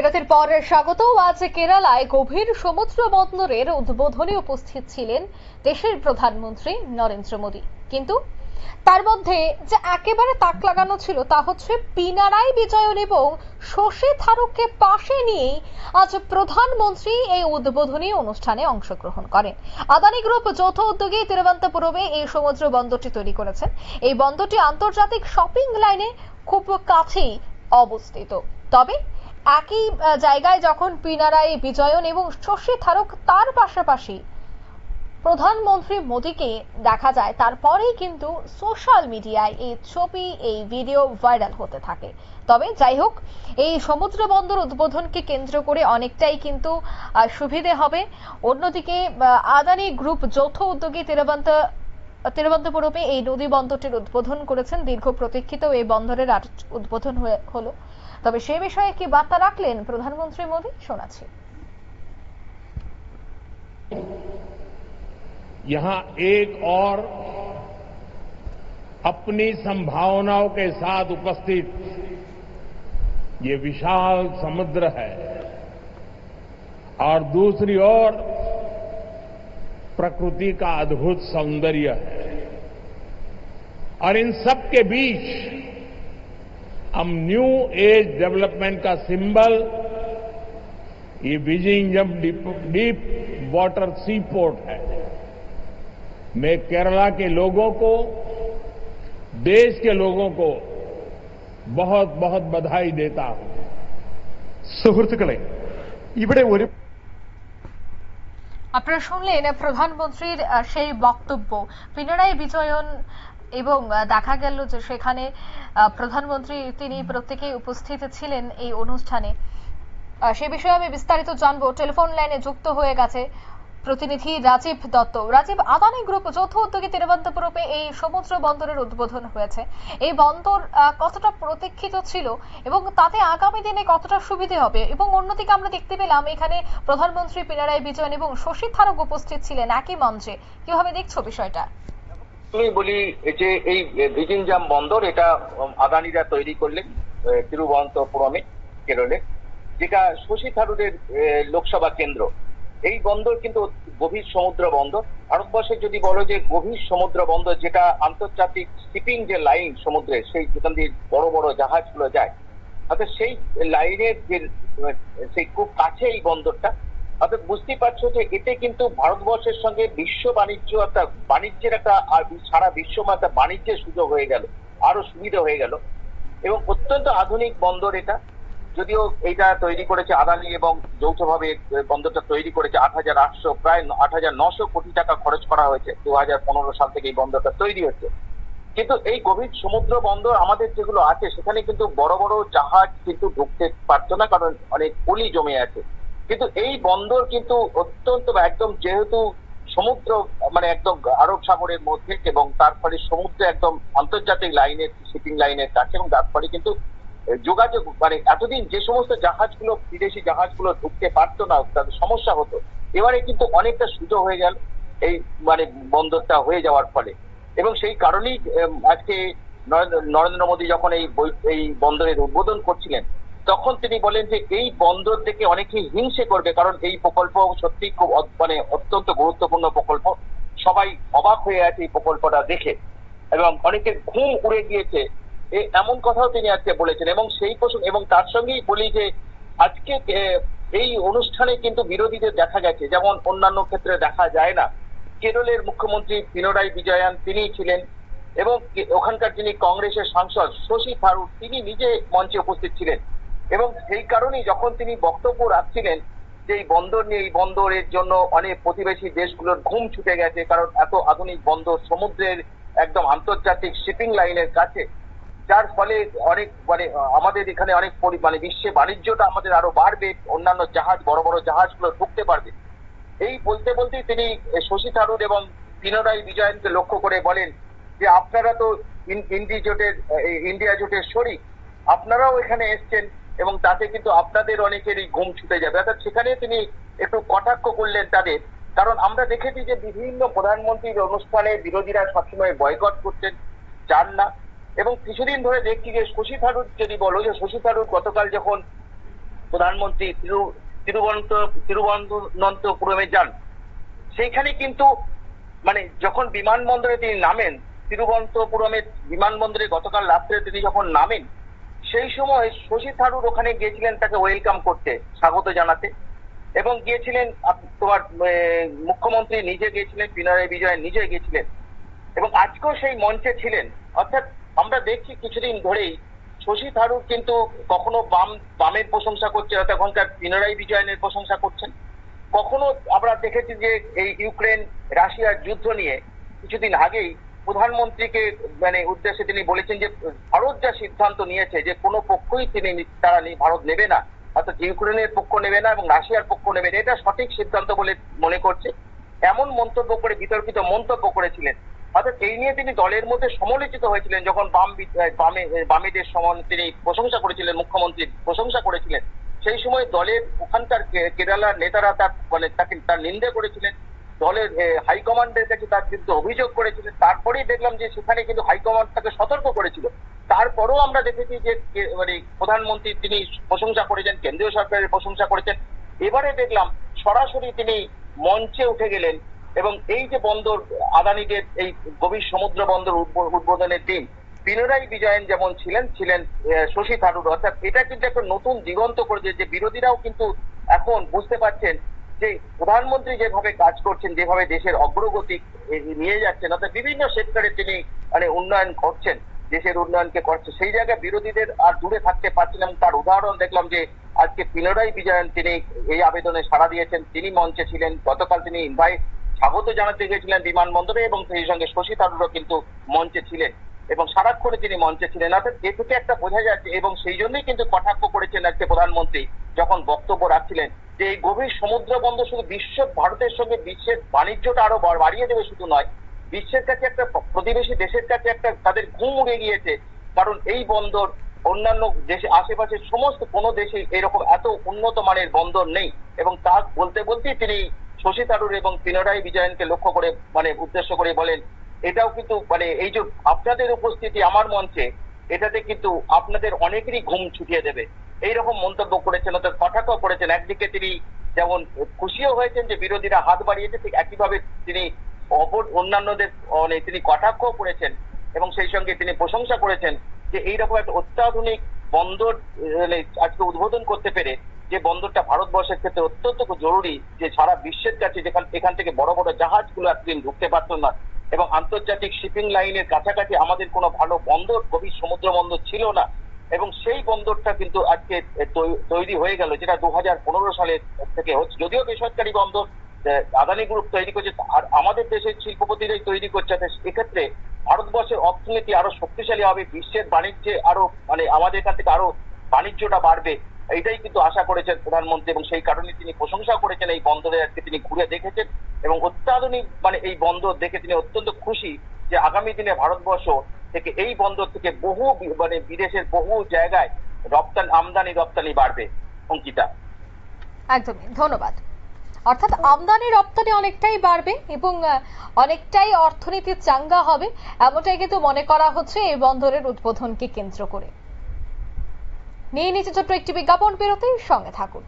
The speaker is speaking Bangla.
বিরতির পর স্বাগত। আজ কেরালায় গভীর সমুদ্র বন্দরের উদ্বোধনে উপস্থিত ছিলেন দেশের প্রধানমন্ত্রী নরেন্দ্র মোদী। কিন্তু তার মধ্যে যে একেবারে তাক লাগানো ছিল তা হচ্ছে পিনারাই বিজয়ন এবং শশী থারুককে পাশে নিয়েই আজ প্রধানমন্ত্রী এই উদ্বোধনী অনুষ্ঠানে অংশগ্রহণ করেন। আদানি গ্রুপ যৌথ উদ্যোগে তিরুবন্তপুরমে এই সমুদ্র বন্দরটি তৈরি করেছেন। এই বন্দরটি আন্তর্জাতিক শপিং লাইনে খুব কাছেই অবস্থিত। তবে একই জায়গায় যখন পিনারাই বিজয়ন এবং শশী থারুক তার পাশাপাশি প্রধানমন্ত্রী মোদীকে দেখা যায়, তারপরেই কিন্তু সোশ্যাল মিডিয়ায় এই ছবি, এই ভিডিও ভাইরাল হতে থাকে। তবে যাই হোক, এই সমুদ্র বন্দর উদ্বোধনকে কেন্দ্র করে অনেকটাই কিন্তু সুবিধে হবে। অন্যদিকে আদানি গ্রুপ যৌথ উদ্যোগে তিরুবন্ত, তিরুবন্তপুরমে এই নদী বন্দরটির উদ্বোধন করেছেন। দীর্ঘ প্রতীক্ষিত এই বন্দরের উদ্বোধন হলো। তবে সে বিষয়ে কি বার্তা রাখলেন প্রধানমন্ত্রী মোদী শোনাচ্ছি यहां एक और अपनी संभावनाओं के साथ उपस्थित ये विशाल समुद्र है और दूसरी ओर प्रकृति का अद्भुत सौंदर्य है और इन सब के बीच हम न्यू एज डेवलपमेंट का सिंबल ये Vizhinjam deep, deep water sea port है मैं केरला के लोगों को देश के लोगों को बहुत बहुत बधाई देता हूं സുഹൃത്തുക്കളെ ഇവിടെ ഒരു আপনারা শুনলেন প্রধানমন্ত্রীর আহ, সেই বক্তব্য পিনারাই বিজয়ন এবং দেখা গেল যে সেখানে প্রধানমন্ত্রী তিনি প্রত্যেকেই উপস্থিত ছিলেন এই অনুষ্ঠানে। সে বিষয়ে আমি বিস্তারিত জানব। টেলিফোন লাইনে যুক্ত হয়ে গেছে প্রতিনিধি রাজীব দত্ত। রাজীব, আদানি গ্রুপ যৌথ উদ্যোগে তিরুবন্তপুরমে এই সমুদ্র বন্দরের উদ্বোধন হয়েছে। এই বন্দর কতটা প্রতীক্ষিত ছিল এবং তাতে আগামী দিনে কতটা সুবিধে হবে? এবং অন্যদিকে আমরা দেখতে পেলাম, এখানে প্রধানমন্ত্রী পিনারায় বিজয়ন এবং শশী থারুক উপস্থিত ছিলেন একই মঞ্চে। কীভাবে দেখছ বিষয়টা? আমি বলি যে এই ভিজিনজাম বন্দর, এটা আদানিরা তৈরি করলেন তিরুবনন্তপুরমে, কেরলে। যেটা শশী থারুরের লোকসভা কেন্দ্র। এই বন্দর কিন্তু গভীর সমুদ্র বন্দর। ভারতবর্ষে যদি বলো যে গভীর সমুদ্র বন্দর, যেটা আন্তর্জাতিক শিপিং যে লাইন সমুদ্রে, সেই যেখান দিয়ে বড় বড় জাহাজগুলো যায় অর্থাৎ সেই লাইনের যে সেই খুব কাছে এই বন্দরটা। অর্থাৎ বুঝতেই পারছ যে এতে কিন্তু ভারতবর্ষের সঙ্গে বিশ্ব বাণিজ্য একটা বাণিজ্যের একটা সারা বিশ্ব একটা বাণিজ্যের সুযোগ হয়ে গেল আরও সুবিধা হয়ে গেল। এবং অত্যন্ত আধুনিক বন্দর এটা। যদিও এটা তৈরি করেছে আদানি এবং যৌথভাবে বন্দরটা তৈরি করেছে আট হাজার আটশো, প্রায় আট হাজার নশো কোটি টাকা খরচ করা হয়েছে। দু হাজার পনেরো সাল থেকে এই বন্দরটা তৈরি হচ্ছে। কিন্তু এই গভীর সমুদ্র বন্দর আমাদের যেগুলো আছে, সেখানে কিন্তু বড় বড় জাহাজ কিন্তু ঢুকতে পারতো না, কারণ অনেক পলি জমে আছে। কিন্তু এই বন্দর কিন্তু অত্যন্ত বা একদম যেহেতু সমুদ্র মানে একদম আরব সাগরের মধ্যে এবং তারপরে সমুদ্রে একদম আন্তর্জাতিক লাইনের শিপিং লাইনের কাছে এবং তারপরে কিন্তু যোগাযোগ মানে এতদিন যে সমস্ত জাহাজগুলো, বিদেশি জাহাজগুলো ঢুকতে পারতো না, তাদের সমস্যা হতো, এবারে কিন্তু অনেকটা সুযোগ হয়ে গেল এই মানে বন্দরটা হয়ে যাওয়ার ফলে। এবং সেই কারণেই আজকে নরেন্দ্র- মোদী যখন এই এই বন্দরের উদ্বোধন করছিলেন তখন তিনি বলেন যে এই বন্দর দেখে অনেকেই হিংসে করবে, কারণ এই প্রকল্প সত্যি খুব মানে অত্যন্ত গুরুত্বপূর্ণ প্রকল্প। সবাই অবাক হয়ে আছে এই প্রকল্পটা দেখে। এবং অনেকের ঘুম উড়ে গিয়েছে। এমন কথাও তিনি আজকে বলেছেন। এবং সেই প্রসঙ্গ, এবং তার সঙ্গেই বলি যে আজকে এই অনুষ্ঠানে কিন্তু বিরোধীদের দেখা গেছে। যেমন অন্যান্য ক্ষেত্রে দেখা যায় না। কেরলের মুখ্যমন্ত্রী পিনরাই বিজয়ান তিনি ছিলেন। এবং ওখানকার যিনি কংগ্রেসের সাংসদ শশী থারুর, তিনি নিজে মঞ্চে উপস্থিত ছিলেন। এবং সেই কারণেই যখন তিনি বক্তব্য রাখছিলেন যে এই বন্দর নিয়ে, এই বন্দরের জন্য অনেক প্রতিবেশী দেশগুলোর ঘুম ছুটে গেছে, কারণ এত আধুনিক বন্দর সমুদ্রের একদম আন্তর্জাতিক শিপিং লাইনের কাছে, যার ফলে অনেক মানে আমাদের এখানে অনেক মানে বিশ্বে বাণিজ্যটা আমাদের আরও বাড়বে, অন্যান্য জাহাজ, বড় বড় জাহাজগুলো ঢুকতে পারবে। এই বলতে বলতেই তিনি শশী থারুর এবং পিনরাই বিজয়নকে লক্ষ্য করে বলেন যে, আপনারা তো ইন্ডি জোটের ইন্ডিয়া জোটের শরিক, আপনারাও এখানে এসছেন এবং তাতে কিন্তু আপনাদের অনেকেরই ঘুম ছুটে যাবে। অর্থাৎ সেখানে তিনি একটু কটাক্ষ করলেন তাদের। কারণ আমরা দেখেছি যে বিভিন্ন প্রধানমন্ত্রীর অনুষ্ঠানে বিরোধীরা সবসময় বয়কট করতেন চান না। এবং কিছুদিন ধরে দেখছি যে শশী থারুর যদি বলো যে শশী থারুর গতকাল যখন প্রধানমন্ত্রী তিরু, তিরুবন্ত, তিরুবনন্তপুরমে যান, সেইখানে কিন্তু মানে যখন বিমানবন্দরে তিনি নামেন তিরুবনন্তপুরমের বিমানবন্দরে গতকাল রাত্রে তিনি যখন নামেন সেই সময় শশী থারুর ওখানে গিয়েছিলেন তাকে ওয়েলকাম করতে, স্বাগত জানাতে। এবং গিয়েছিলেন তোমার মুখ্যমন্ত্রী নিজে গিয়েছিলেন পিনারাই বিজয় নিজে গিয়েছিলেন। এবং আজকেও সেই মঞ্চে ছিলেন। অর্থাৎ আমরা দেখছি কিছুদিন ধরেই শশী থারুর কিন্তু কখনো বাম, বামের প্রশংসা করছে, অর্থাৎ এখনকার পিনারাই বিজয়নের প্রশংসা করছেন। কখনো আমরা দেখেছি যে এই ইউক্রেন, রাশিয়ার যুদ্ধ নিয়ে কিছুদিন আগেই প্রধানমন্ত্রীকে মানে উদ্দেশ্যে তিনি বলেছেন যে, ভারত যা সিদ্ধান্ত নিয়েছে যে কোনো পক্ষই তিনি তারা ভারত নেবে না। অর্থাৎ ইউক্রেনের পক্ষ নেবে না এবং রাশিয়ার পক্ষ নেবে না। এটা সঠিক সিদ্ধান্ত বলে মনে করছে। এমন মন্তব্য করে বিতর্কিত মন্তব্য করেছিলেন। অর্থাৎ এই নিয়ে তিনি দলের মধ্যে সমালোচিত হয়েছিলেন যখন বাম বামে বামেদের সমান তিনি প্রশংসা করেছিলেন মুখ্যমন্ত্রী প্রশংসা করেছিলেন। সেই সময় দলের ওখানকার কেরালার নেতারা তার মানে তাকে, তার নিন্দে করেছিলেন। দলের হাইকমান্ডের কাছে তার বিরুদ্ধে অভিযোগ করেছিলেন তারপরেই দেখলাম যে সেখানে কিন্তু হাইকমান্ড তাকে সতর্ক করেছিল। তারপরেও আমরা দেখেছি যে মানে প্রধানমন্ত্রী তিনি প্রশংসা করেছেন, কেন্দ্রীয় সরকারের প্রশংসা করেছেন। এবারে দেখলাম সরাসরি তিনি মঞ্চে উঠে গেলেন এবং এই যে বন্দর, আদানিদের এই গভীর সমুদ্র বন্দর উদ্বোধনের দিন পিনারাই বিজয়ন যেমন ছিলেন ছিলেন শশী থারুর। অর্থাৎ এটা কিন্তু একটা নতুন দিগন্ত করে যে বিরোধীরাও কিন্তু এখন বুঝতে পারছেন যে প্রধানমন্ত্রী যেভাবে কাজ করছেন, যেভাবে দেশের অগ্রগতি নিয়ে যাচ্ছেন, অর্থাৎ বিভিন্ন সেক্টরে তিনি মানে উন্নয়ন করছেন, দেশের উন্নয়নকে করছে, সেই জায়গায় বিরোধীদের আর দূরে থাকতে পারছেন এবং তার উদাহরণ দেখলাম যে, আজকে পিনারাই বিজয়ন তিনি এই আবেদনে সাড়া দিয়েছেন। তিনি মঞ্চে ছিলেন, গতকাল তিনি ইনভাইট স্বাগত জানাতে গেছিলেন বিমানবন্দরে এবং সেই সঙ্গে শশী থারুরও কিন্তু মঞ্চে ছিলেন। এবং সারাক্ষণে তিনি মঞ্চে ছিলেন। অর্থাৎ এ থেকে একটা বোঝা যাচ্ছে, এবং সেই জন্যই কিন্তু কটাক্ষ করেছেন আজকে প্রধানমন্ত্রী, যখন বক্তব্য রাখছিলেন যে এই গভীর সমুদ্র বন্দর শুধু বিশ্ব, ভারতের সঙ্গে বিশ্বের বাণিজ্যটা আরও বাড়িয়ে দেবে শুধু নয়, বিশ্বের কাছে একটা প্রতিবেশী দেশের কাছে একটা তাদের ঘুম উড়ে গিয়েছে। কারণ এই বন্দর অন্যান্য দেশে আশেপাশের সমস্ত কোনো দেশে এরকম এত উন্নত মানের বন্দর নেই। এবং তা বলতে বলতেই তিনি শশী থারুর এবং পিনারাই বিজয়নকে লক্ষ্য করে মানে উদ্দেশ্য করে বলেন, এটাও কিন্তু মানে এই যে আপনাদের উপস্থিতি আমার মঞ্চে, এটাতে কিন্তু আপনাদের অনেকেরই ঘুম ছুটিয়ে দেবে। এইরকম মন্তব্য করেছেন, অর্থাৎ কটাক্ষ করেছেন। একদিকে তিনি যেমন খুশিও হয়েছেন যে বিরোধীরা হাত বাড়িয়েছে, ঠিক একইভাবে তিনি অপর অন্যান্যদের মানে তিনি কটাক্ষ করেছেন এবং সেই সঙ্গে তিনি প্রশংসা করেছেন যে এইরকম একটা অত্যাধুনিক বন্দর মানে আজকে উদ্বোধন করতে পেরে যে বন্দরটা ভারতবর্ষের ক্ষেত্রে অত্যন্ত জরুরি যে সারা বিশ্বের কাছে যেখান, এখান থেকে বড় বড় জাহাজগুলো এতদিন ঢুকতে পারতো না এবং আন্তর্জাতিক শিপিং লাইনের কাছাকাছি আমাদের কোনো ভালো বন্দর, গভীর সমুদ্র বন্দর ছিল না। এবং সেই বন্দরটা কিন্তু আজকে তৈরি হয়ে গেল, যেটা দু হাজার পনেরো সালে থেকে হচ্ছে। যদিও বেসরকারি বন্দর আদানি গ্রুপ তৈরি করছে, আর আমাদের দেশের শিল্পপতিরাই তৈরি করছে এক্ষেত্রে ভারতবর্ষের অর্থনীতি আরও শক্তিশালী হবে, বিশ্বের বাণিজ্যে আরও মানে আমাদের এখান থেকে আরও বাণিজ্যটা বাড়বে, এইটাই কিন্তু আশা করেছেন প্রধানমন্ত্রী, এবং সেই কারণে তিনি প্রশংসা করেছেন এই বন্দরে আজকে তিনি ঘুরে দেখেছেন, এবং অত্যাধুনিক মানে এই বন্দর দেখে তিনি অত্যন্ত খুশি যে আগামী দিনে ভারতবর্ষ থেকে এই বন্দর থেকে বহু মানে বিদেশের বহু জায়গায় রপ্তানি, আমদানি, রপ্তানি বাড়বে, অঙ্কিতা। একদমই, ধন্যবাদ। অর্থাৎ আমদানি, রপ্তানি অনেকটাই বাড়বে এবং অনেকটাই অর্থনীতি চাঙ্গা হবে, এমনটাই কিন্তু মনে করা হচ্ছে এই বন্দরের উদ্বোধনকে কেন্দ্র করে। নিয়ে নিচে ছোট্ট একটি বিজ্ঞাপন বিরতির সঙ্গে থাকুন।